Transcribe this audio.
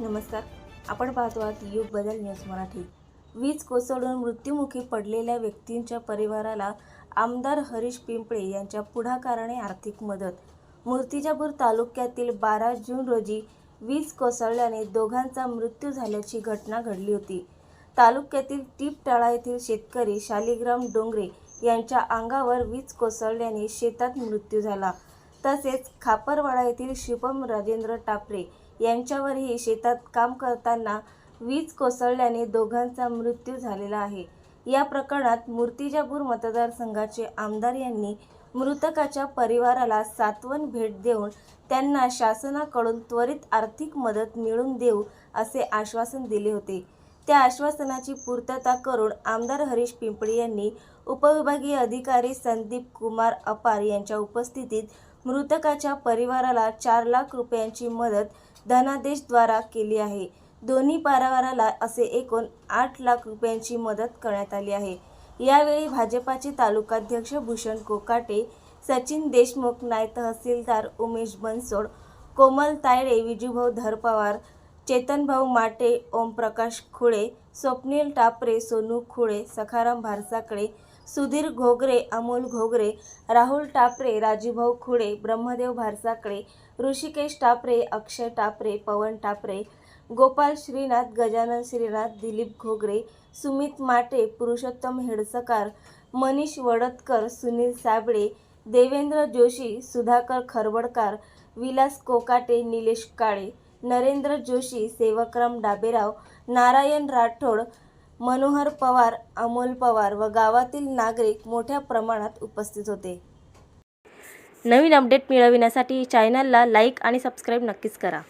नमस्कार. आपण पाहतो आहात युग बदल न्यूज मराठी. वीज कोसळून मृत्युमुखी पडलेल्या व्यक्तींच्या परिवाराला आमदार हरीश पिंपळे यांच्या पुढाकाराने आर्थिक मदत. मूर्तिजापूर तालुक्यातील बारा जून रोजी वीज कोसळल्याने दोघांचा मृत्यू झाल्याची घटना घडली होती. तालुक्यातील टिपटाळा येथील शेतकरी शालिग्राम डोंगरे यांच्या अंगावर वीज कोसळल्याने शेतात मृत्यू झाला. तसेच खापरवाडा येथील शिपम राजेंद्र टापरे यांच्यावरही शेतात काम करताना वीज कोसळल्याने दोघांचा मृत्यू झालेला आहे. या प्रकरणात मूर्तिजापूर मतदारसंघाचे आमदार यांनी मृतकाच्या परिवाराला सात्वन भेट देऊन त्यांना शासनाकडून त्वरित आर्थिक मदत मिळवून देऊ असे आश्वासन दिले होते. त्या आश्वासनाची पूर्तता करून आमदार हरीश पिंपळे यांनी उपविभागीय अधिकारी संदीप कुमार अपार यांच्या उपस्थितीत मृतकाच्या परिवाराला चार लाख रुपयांची मदत धनादेशद्वारा केली आहे. दोन्ही परिवाराला असे एकूण आठ लाख रुपयांची मदत करण्यात आली आहे. यावेळी भाजपाचे तालुकाध्यक्ष भूषण कोकाटे सचिन देशमुख नाय तहसीलदार उमेश बनसोड कोमल तायडे विजूभाऊ धरपवार चेतनभाऊ माटे ओमप्रकाश खुळे स्वप्नील टापरे सोनू खुळे सखाराम भारसाकडे सुधीर घोगरे अमोल घोगरे राहुल टापरे राजूभाऊ खुळे ब्रह्मदेव भारसाकडे ऋषिकेश टापरे अक्षय टापरे पवन टापरे गोपाल श्रीनाथ गजानन श्रीनाथ दिलीप घोगरे सुमित माटे पुरुषोत्तम हेडसकार मनीष वडतकर सुनील साबळे देवेंद्र जोशी सुधाकर खरवडकार विलास कोकाटे निलेश काळे नरेंद्र जोशी सेवकराम डाबेराव नारायण राठोड मनोहर पवार अमोल पवार व गावातील नागरिक मोठ्या प्रमाणात उपस्थित होते. नवीन अपडेट मिळविण्यासाठी चॅनलला लाईक आणि सबस्क्राईब नक्कीच करा.